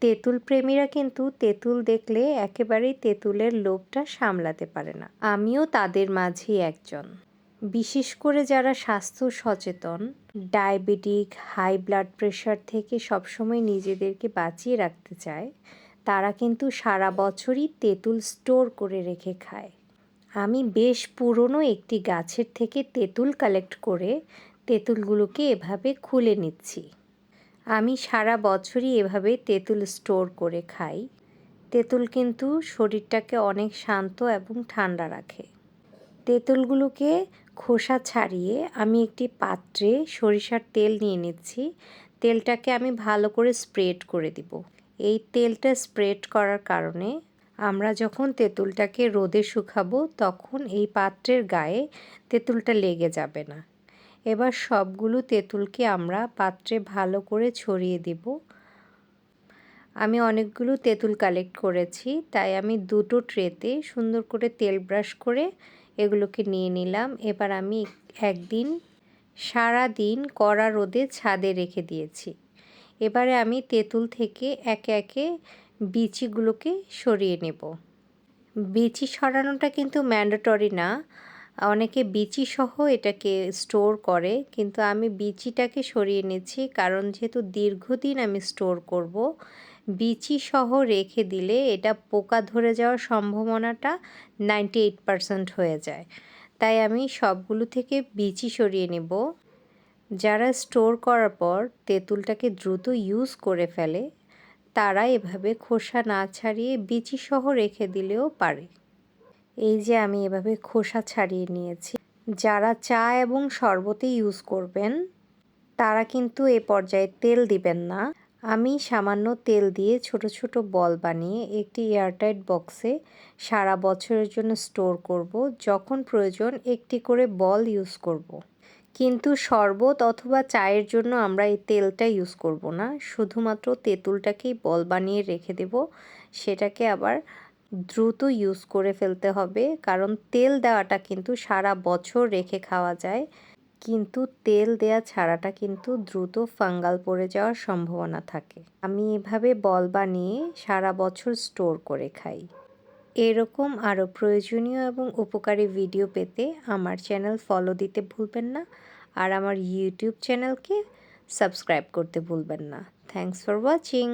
তেঁতুল প্রেমীরা কিন্তু তেঁতুল দেখলে একেবারেই তেঁতুলের লোভটা সামলাতে পারে না। আমিও তাদের মাঝেই একজন। বিশেষ করে যারা স্বাস্থ্য সচেতন, ডায়াবেটিক, হাই ব্লাড প্রেশার থেকে সবসময় নিজেদেরকে বাঁচিয়ে রাখতে চায়, তারা কিন্তু সারা বছরই তেঁতুল স্টোর করে রেখে খায়। আমি বেশ পুরনো একটি গাছের থেকে তেঁতুল কালেক্ট করে তেঁতুলগুলোকে এভাবে খুলে নিচ্ছি। আমি সারা বছরই এভাবে তেঁতুল স্টোর করে খাই। তেঁতুল কিন্তু শরীরটাকে অনেক শান্ত এবং ঠান্ডা রাখে। তেঁতুলগুলোকে খোসা ছাড়িয়ে আমি একটি পাত্রে সরিষার তেল নিয়ে নিচ্ছি। তেলটাকে আমি ভালো করে স্প্রেড করে দিব। এই তেলটা স্প্রেড করার কারণে আমরা যখন তেঁতুলটাকে রোদে শুকাবো তখন এই পাত্রের গায়ে তেঁতুলটা লেগে যাবে না। এবার সবগুলো তেঁতুলকে আমরা পাত্রে ভালো করে ছড়িয়ে দিব। আমি অনেকগুলো তেঁতুল কালেক্ট করেছি, তাই আমি দুটো ট্রেতে সুন্দর করে তেল ব্রাশ করে এগুলোকে নিয়ে নিলাম। এবার আমি একদিন সারা দিন কড়া রোদে ছাদে রেখে দিয়েছি। এবারে আমি তেঁতুল থেকে একে একে বিচিগুলোকে সরিয়ে নেব। বিচি সরানোটা কিন্তু ম্যান্ডেটরি না। অনেকে বিচি সহ এটাকে স্টোর করে, কিন্তু আমি বিচিটাকে সরিয়ে নিচ্ছি কারণ যেহেতু দীর্ঘদিন আমি স্টোর করব, বিচি সহ রেখে দিলে এটা পোকা ধরে যাওয়ার সম্ভাবনাটা নাইনটি এইট পারসেন্ট হয়ে যায়। তাই আমি সবগুলো থেকে বিচি সরিয়ে নেব। যারা স্টোর করার পর তেঁতুলটাকে দ্রুত ইউজ করে ফেলে, তারা এভাবে খোসা না ছাড়িয়ে বিচি সহ রেখে দিলেও পারে। এই যে আমি এভাবে খোসা ছাড়িয়ে নিয়েছি। যারা চা এবং শরবতে ইউজ করবেন, তারা কিন্তু এ পর্যায়ে তেল দিবেন না। আমি সামান্য তেল দিয়ে ছোট ছোট বল বানিয়ে একটি এয়ারটাইট বক্সে সারা বছরের জন্য স্টোর করব। যখন প্রয়োজন, একটি করে বল ইউজ করব। কিন্তু শরবত অথবা চায়ের জন্য আমরা এই তেলটা ইউজ করব না। শুধুমাত্র তেঁতুলটাকেই বল বানিয়ে রেখে দেব। সেটাকে আবার দ্রুত ইউজ করে ফেলতে হবে। কারণ তেল দেওয়াটা কিন্তু সারা বছর রেখে খাওয়া যায়। কিন্তু তেল দেয়া ছাড়াটা কিন্তু দ্রুত ফাঙ্গাল পড়ে যাওয়ার সম্ভাবনা থাকে। আমি এভাবে বল বানিয়ে সারা বছর স্টোর করে খাই। এরকম আরও প্রয়োজনীয় এবং উপকারী ভিডিও পেতে আমার চ্যানেল ফলো দিতে ভুলবেন না। আর আমার ইউটিউব চ্যানেলকে সাবস্ক্রাইব করতে ভুলবেন না। Thanks for watching